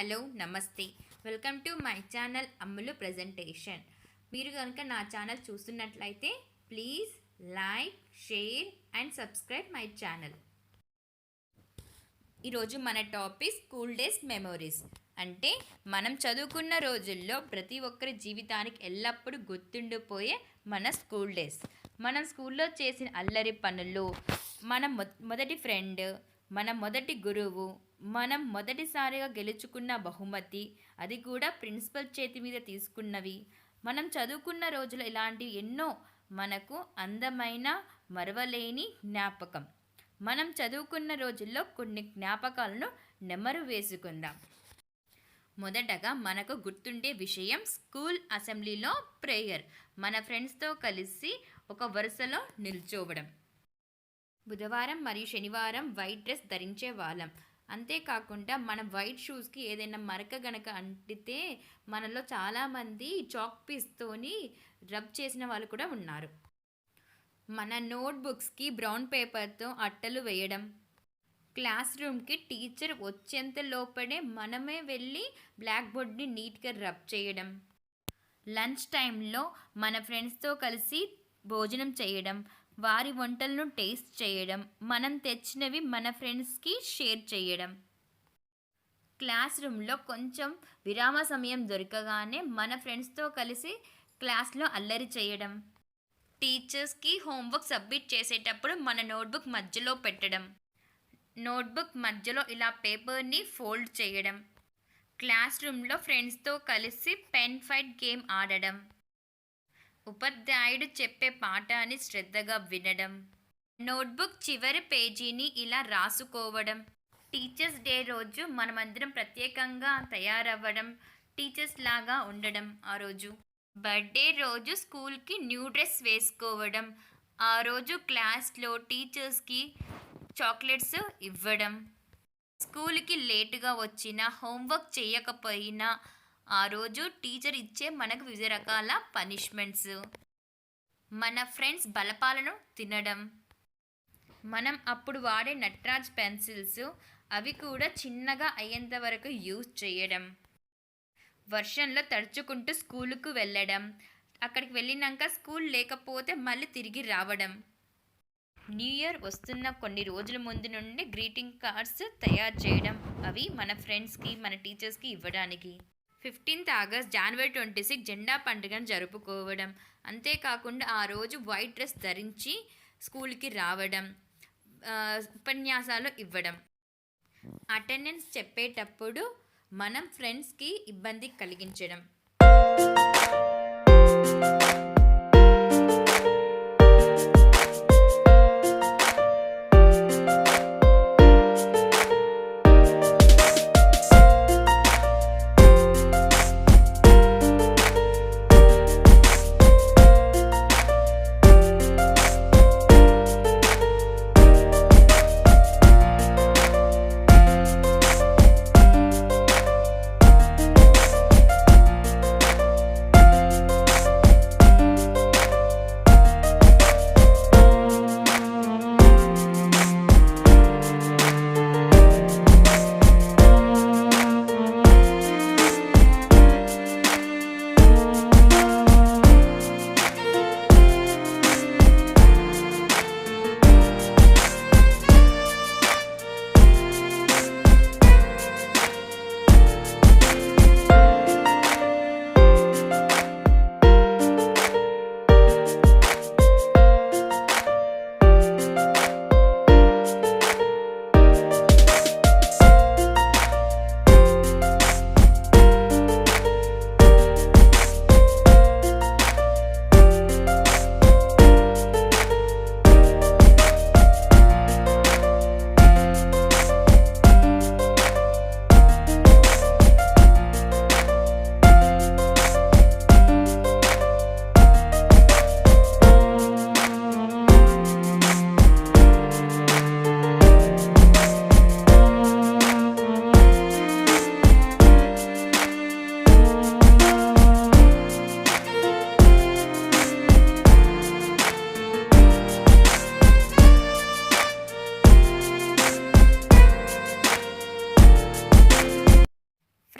Hello నమస్తే. Welcome to my channel Ammulu presentation. మీరు కనుక నా ఛానల్ చూస్తున్నట్లయితే please like share and subscribe my channel. ఈరోజు మన టాపిక్ స్కూల్ డేస్ మెమోరీస్. అంటే మనం చదువుకున్న రోజుల్లో ప్రతి ఒక్కరి జీవితానికి ఎల్లప్పుడూ గుర్తుండిపోయే మన స్కూల్ డేస్. మనం స్కూల్లో చేసిన అల్లరి పనులు మన మొ- మొదటి ఫ్రెండ్ మన మొదటి గురువు మనం మొదటిసారిగా గెలుచుకున్న బహుమతి అది కూడా ప్రిన్సిపల్ చేతి మీద తీసుకున్నవి. మనం చదువుకున్న రోజులు ఇలాంటివి ఎన్నో మనకు అందమైన మరవలేని జ్ఞాపకం. మనం చదువుకున్న రోజుల్లో కొన్ని జ్ఞాపకాలను నెమరు వేసుకుందాం. మొదటగా మనకు గుర్తుండే విషయం స్కూల్ అసెంబ్లీలో ప్రేయర్. మన ఫ్రెండ్స్తో కలిసి ఒక వరుసలో నిల్చోవడం. బుధవారం మరియు శనివారం వైట్ డ్రెస్ ధరించే వాళ్ళం. అంతేకాకుండా మన వైట్ షూస్కి ఏదైనా మరక గనక అంటితే మనలో చాలామంది చాక్ పీస్తోని రబ్ చేసిన వాళ్ళు కూడా ఉన్నారు. మన నోట్బుక్స్కి బ్రౌన్ పేపర్తో అట్టలు వేయడం క్లాస్ రూమ్కి టీచర్ వచ్చేంత లోపడే మనమే వెళ్ళి బ్లాక్ బోర్డ్ని నీట్గా రబ్ చేయడం లంచ్ టైంలో మన ఫ్రెండ్స్తో కలిసి భోజనం చేయడం వారి వంటలను టేస్ట్ చేయడం మనం తెచ్చినవి మన ఫ్రెండ్స్కి షేర్ చేయడం. క్లాస్ రూమ్లో కొంచెం విరామ సమయం దొరకగానే మన ఫ్రెండ్స్తో కలిసి క్లాస్లో అల్లరి చేయడం. టీచర్స్కి హోంవర్క్ సబ్మిట్ చేసేటప్పుడు మన నోట్బుక్ మధ్యలో పెట్టడం. నోట్బుక్ మధ్యలో ఇలా పేపర్ని ఫోల్డ్ చేయడం. క్లాస్ రూమ్లో ఫ్రెండ్స్తో కలిసి పెన్ ఫైట్ గేమ్ ఆడడం. ఉపాధ్యాయుడు చెప్పే పాఠాన్ని శ్రద్ధగా వినడం నోట్బుక్ చివరి పేజీని ఇలా రాసుకోవడం టీచర్స్ డే రోజు మనమందరం ప్రత్యేకంగా తయారవ్వడం టీచర్స్ లాగా ఉండడం ఆ రోజు బర్త్డే రోజు స్కూల్కి న్యూ డ్రెస్ వేసుకోవడం ఆ రోజు క్లాస్లో టీచర్స్కి చాక్లెట్స్ ఇవ్వడం స్కూల్కి లేటుగా వచ్చినా హోంవర్క్ చేయకపోయినా ఆ రోజు టీచర్ ఇచ్చే మనకు వివిధ రకాల పనిష్మెంట్స్. మన ఫ్రెండ్స్ బలపాలను తినడం. మనం అప్పుడు వాడే నట్రాజ్ పెన్సిల్స్ అవి కూడా చిన్నగా అయ్యేంత వరకు యూజ్ చేయడం. వర్షంలో తడుచుకుంటూ స్కూలుకు వెళ్ళడం. అక్కడికి వెళ్ళినాక స్కూల్ లేకపోతే మళ్ళీ తిరిగి రావడం. న్యూ ఇయర్ వస్తున్న కొన్ని రోజుల ముందు నుండి గ్రీటింగ్ కార్డ్స్ తయారు చేయడం అవి మన ఫ్రెండ్స్కి మన టీచర్స్కి ఇవ్వడానికి. ఫిఫ్టీన్త్ ఆగస్ట్ జనవరి ట్వంటీ సిక్స్ జెండా పండుగను జరుపుకోవడం. అంతేకాకుండా ఆ రోజు వైట్ డ్రెస్ ధరించి స్కూల్కి రావడం ఉపన్యాసాలు ఇవ్వడం. అటెండెన్స్ చెప్పేటప్పుడు మనం ఫ్రెండ్స్కి ఇబ్బంది కలిగించడం.